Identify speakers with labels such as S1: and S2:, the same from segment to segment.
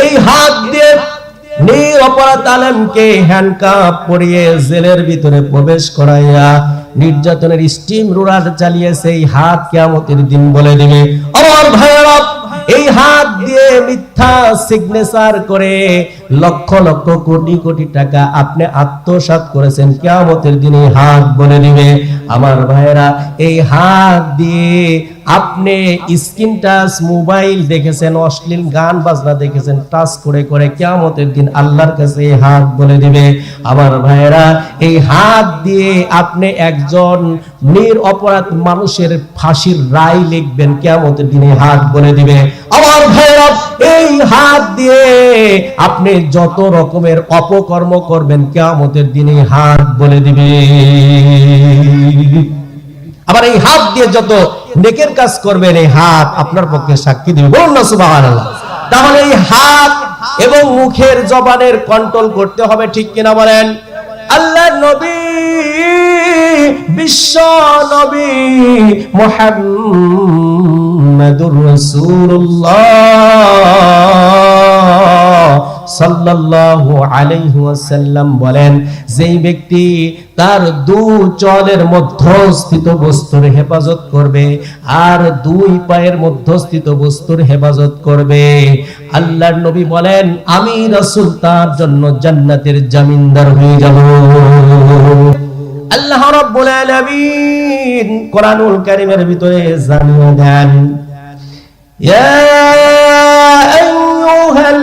S1: এই হাত দিয়ে নিরপরাধ আলেমকে হ্যান্ডকাপ পরিয়ে জেলের ভিতরে প্রবেশ করাইয়া নির্যাতনের স্টিম রোলার চালিয়ে সেই হাত কেয়ামতের দিন বলে দিবে। আমার এই হাত দিয়ে মিথ্যা সিগনেচার করে লক্ষ লক্ষ কোটি কোটি টাকা আপনি আত্মসাৎ করেছেন, কেয়ামতের দিনে হাত বলে দিবে। আমার ভাইয়েরা, এই হাত দিয়ে আপনি স্ক্রিন টাচ, মোবাইল দেখেছেন, অশ্লীল গান বাজনা দেখেছেন, টাচ করে করে কেয়ামতের দিন আল্লাহর কাছে এই হাত বলে দিবে। আমার ভাইয়েরা, এই হাত দিয়ে আপনি একজন নির অপরাধ মানুষের ফাঁসির রায় লিখবেন, কেয়ামতের দিনে হাত বলে দিবে। আমার ভাইয়েরা, এই হাত দিয়ে আপনি যত রকমের অপকর্ম করবেন, কেয়ামতের দিনে হাত বলে দিবে। আবার এই হাত দিয়ে যত নেকের কাজ করবেন, এই হাত আপনার পক্ষে সাক্ষী দিবে। বলুন না, সুবহানাল্লাহ। তাহলে এই হাত এবং মুখের জবানের কন্ট্রোল করতে হবে, ঠিক কিনা বলেন? আল্লাহ নবী, বিশ্ব নবী মুহাম্মাদুর রাসূলুল্লাহ। সাল্লাল্লাহু আলাইহি ওয়াসাল্লাম বলেন, যেই ব্যক্তি তার দু চলের মধ্যস্থিত বস্তুর হেফাজত করবে আর দুই পায়ের মধ্যস্থিত বস্তুর হেফাজত করবে, আল্লাহর নবী বলেন, আমি রাসূল তার জন্য জান্নাতের জামিনদার হয়ে যাব। আল্লাহ রাব্বুল আলামিন কোরআনুল কারীমের ভিতরে জানিয়ে দেন। ইয়া আইয়ুহাল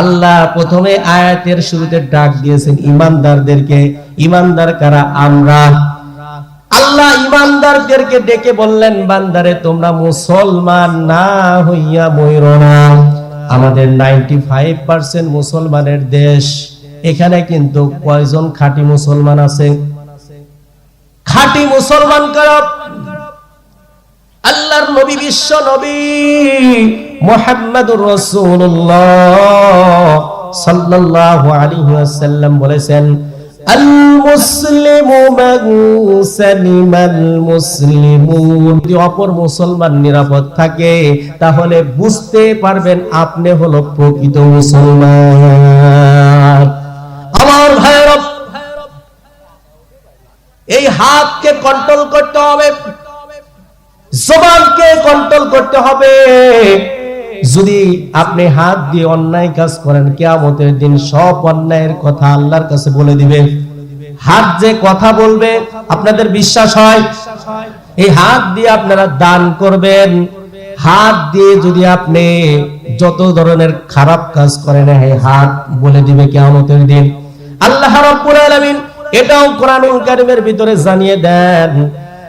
S1: আল্লাহ প্রথমে আয়াতের শুরুতে ডাক দিয়েছেন, ইমানদারদেরকে, ইমানদার কারা আমরা? আল্লাহ ইমানদারদেরকে ডেকে বললেন, বান্দারে, তোমরা মুসলমান না হইয়া ময়ূর না। আমাদের নাইনটি ফাইভ পার্সেন্ট মুসলমানের দেশ। এখানে কিন্তু কয়জন খাঁটি মুসলমান আছে? খাঁটি মুসলমান কারা? আল্লাহর নবী বিশ্ব নবী মুহাম্মাদুর রাসূলুল্লাহ সাল্লাল্লাহু আলাইহি ওয়াসাল্লাম বলেছেন আল মুসলিমু মান মুসলিমুন। যদি অপর মুসলমান নিরাপদ থাকে, তাহলে বুঝতে পারবেন আপনি হলো প্রকৃত মুসলমান। আমার ভাইয়েরা এই হাতকে কন্ট্রোল করতে হবে। জবানকে কন্ট্রোল করতে হবে। যদি আপনি হাত দিয়ে অন্যায় কাজ করেন, কেয়ামতের দিন সব অন্যায়ের কথা আল্লাহর কাছে বলে দিবে। হাত যে কথা বলবে, আপনাদের বিশ্বাস হয়? এই হাত দিয়ে আপনারা দান করবেন। হাত দিয়ে যদি আপনি যত ধরনের খারাপ কাজ করেন, এই হাত বলে দিবে কেয়ামতের দিন। আল্লাহ রাব্বুল আলামিন এটাও কোরআনুল কারীমের ভিতরে জানিয়ে দেন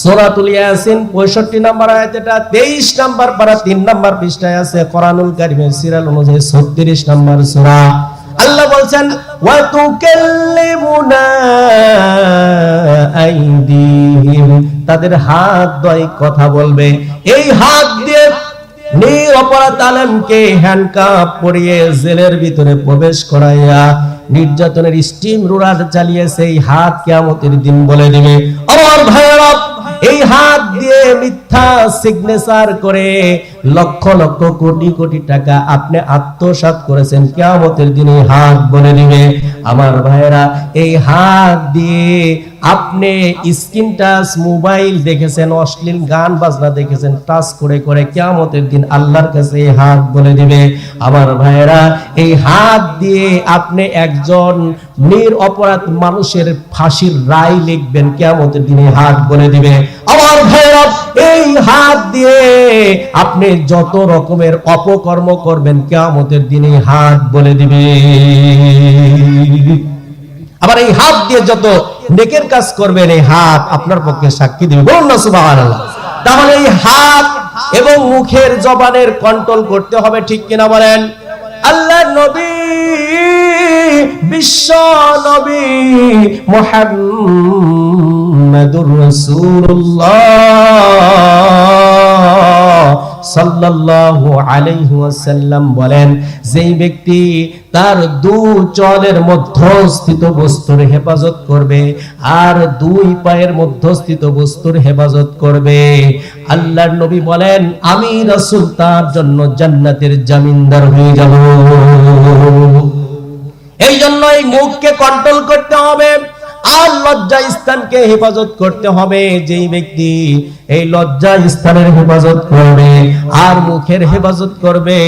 S1: সূরাতুল ইয়াসিন 65 নম্বর আয়াত এটা 23 নম্বর পারা 3 নম্বর পৃষ্ঠায় আছে, কোরআনুল কারীমের সিরাল অনুযায়ী 36 নম্বর সূরা। আল্লাহ বলছেন ওয়া তুকাল্লিমুনা আইদিহিম। তাদের হাত দ্বয় কথা বলবে। এই হাত দিয়ে নিরপরাধ আলেমকে হ্যান্ডকাপ পরিয়ে জেলের ভিতরে প্রবেশ করাইয়া নির্যাতনের স্টিম রোলার চালিয়ে সেই হাত কেয়ামতের দিন বলে দিবে। আমার ভাইয়েরা এই হাত দিয়ে মিথ্যা সিগনেচার করে লক্ষ লক্ষ কোটি কোটি টাকা আপনি আত্মসাত করেছেন কেমতের দিনে হাত বলে দিবে। আমার ভাইরা এই হাত দিয়ে আপনি স্ক্রিন টাচ, মোবাইল দেখেছেন, অশ্লীল গান বাজনা দেখেছেন, টাচ করে করে কিয়ামতের দিন আল্লাহর কাছে হাত বলে দিবে। আমার ভাইয়েরা, এই হাত দিয়ে আপনি একজন নির অপরাধ মানুষের ফাঁসির রায় লিখবেন, কিয়ামতের দিনে হাত বলে দিবে। আমার ভাইয়েরা, এই হাত দিয়ে আপনি যত রকমের অপকর্ম করবেন, কিয়ামতের দিনে হাত বলে দিবে। আবার এই হাত দিয়ে যত নেকের কাজ করবেন, এই হাত আপনার পক্ষে সাক্ষী দিবে। বলুন না, সুবহানাল্লাহ। তাহলে এই হাত এবং মুখের জবানের কন্ট্রোল করতে হবে, ঠিক কিনা বলেন? আল্লাহ নবী, বিশ্ব নবী মোহাম্মদুর রাসূলুল্লাহ। সাল্লাল্লাহু আলাইহি ওয়াসাল্লাম বলেন, যেই ব্যক্তি তার দু চলের মধ্যস্থিত বস্তুর হেফাজত করবে আর দুই পায়ের মধ্যস্থিত বস্তুর হেফাজত করবে, আল্লাহর নবী বলেন, আমি রাসূল তার জন্য জান্নাতের জামিনদার হয়ে যাব। এই জন্য এই মুখকে কন্ট্রোল করতে হবে। আর লজ্জা স্থানকে হেফাজত করতে হবে। যেই ব্যক্তি এই লজ্জা স্থানের হেফাজত করবে আর মুখের হেফাজত করবে,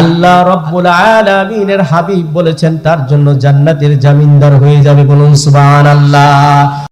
S1: আল্লাহ রব্বুল আলামিনের হাবিব বলেছেন, তার জন্য জান্নাতের জামিনদার হয়ে যাবে বলুন সুবহানাল্লাহ।